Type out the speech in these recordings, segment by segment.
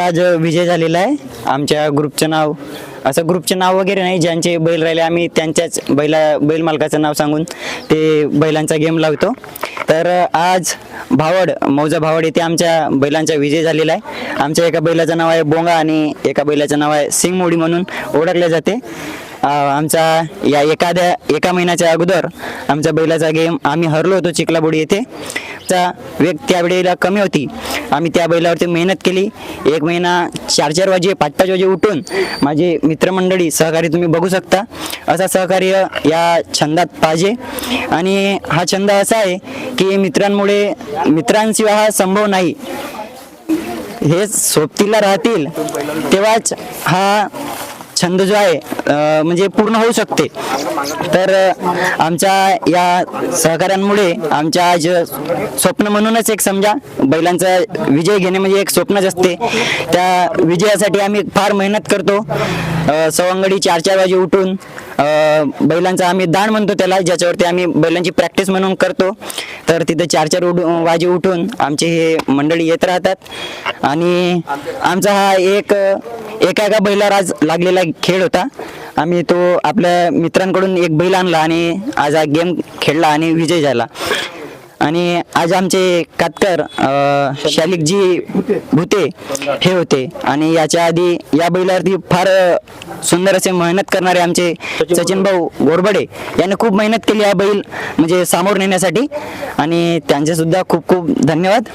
आज विजय झालेला आहे आमच्या ग्रुपचं नाव असं ग्रुपचे नाव वगैरे नाही ज्यांचे बैल राहिले आम्ही त्यांच्याच बैला बैल मालकाचं नाव सांगून ते बैलांचा गेम लावतो. तर आज भावड मौजा भावड येथे आमच्या बैलांचा विजय झालेला आहे. आमच्या एका बैलाचं नाव आहे बोंगा आणि एका बैलाचं नाव आहे सिंगमोडी म्हणून ओळखले जाते. आमचा या एखाद्या एका महिन्याच्या अगोदर आमच्या बैलाचा गेम आम्ही हरलो होतो चिखलाबोडी येथे. चा वेग त्यावेळेला कमी होती. आम्ही त्या बैलावरती मेहनत केली. एक महिना चार चार वाजे पाच पाच वाजे उठून माझे मित्रमंडळी सहकारी तुम्ही बघू शकता. असा सहकार्य या छंदात पाहिजे. आणि हा छंद असा आहे की मित्रांमुळे मित्रांशिवाय हा संभव नाही. हे सोबतीला राहतील तेव्हाच हा छंद जो आहे म्हणजे पूर्ण होऊ शकते. तर आमच्या या सहकाऱ्यांमुळे आमच्या आज स्वप्न म्हणूनच एक समजा बैलांचा विजय घेणे म्हणजे एक स्वप्नच असते. त्या विजयासाठी आम्ही फार मेहनत करतो. सवंगडी चार चार वाजे उठून बैलांचा आम्ही दाण म्हणतो त्याला ज्याच्यावरती आम्ही बैलांची प्रॅक्टिस म्हणून करतो. तर तिथे चार चार उड वाजे उठून आमचे हे मंडळी येत राहतात. आणि आमचा हा एक एका एका बैलावर आज लागलेला खेळ होता. आम्ही तो आपल्या मित्रांकडून एक बैल आणला आणि आज हा गेम खेळला आणि विजय झाला. आणि आज आमचे कातकर शालिकजी भुते हे होते. आणि याच्या आधी या बैलावरती फार सुंदर असे मेहनत करणारे आमचे सचिन भाऊ गोरबडे यांनी खूप मेहनत केली हा बैल म्हणजे सामोर नेण्यासाठी. आणि त्यांचे सुद्धा खूप खूप धन्यवाद.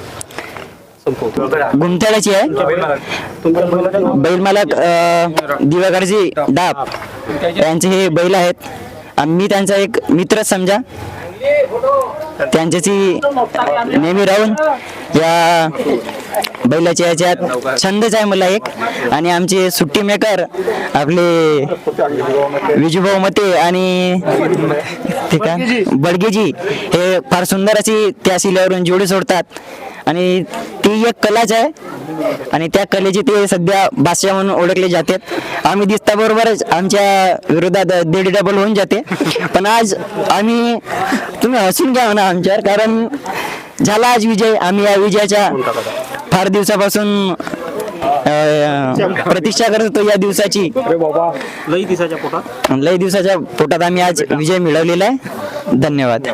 गुमथाळ्याची आहे. बैल मालक दिवागडजी डाप यांचे हे बैल आहेत. आणि मी त्यांचा एक मित्र समजा. त्यांच्याशी नेहमी राहून या बैलाच्या याच्यात छंदच आहे मला एक. आणि आमचे सुट्टी मेकर आपले विजूभाऊ मते आणि ठीक आहे बडगेजी हे फार सुंदर अशी त्या शिल्यावरून जोडी सोडतात. आणि ती एक कलाच आहे. आणि त्या कलेची ते सध्या बादशाह म्हणून ओळखले जातात. आम्ही दिसता बरोबरच आमच्या विरोधात दीड डबल होऊन जाते. पण आज आम्ही तुम्ही हसून घ्या ना आमच्यावर. कारण झाला आज विजय. आम्ही या विजयाच्या फार दिवसापासून प्रतीक्षा करत होतो या दिवसाची. लई दिसाच्या पोटात. लई दिवसाच्या पोटात आम्ही आज विजय मिळवलेला आहे. धन्यवाद.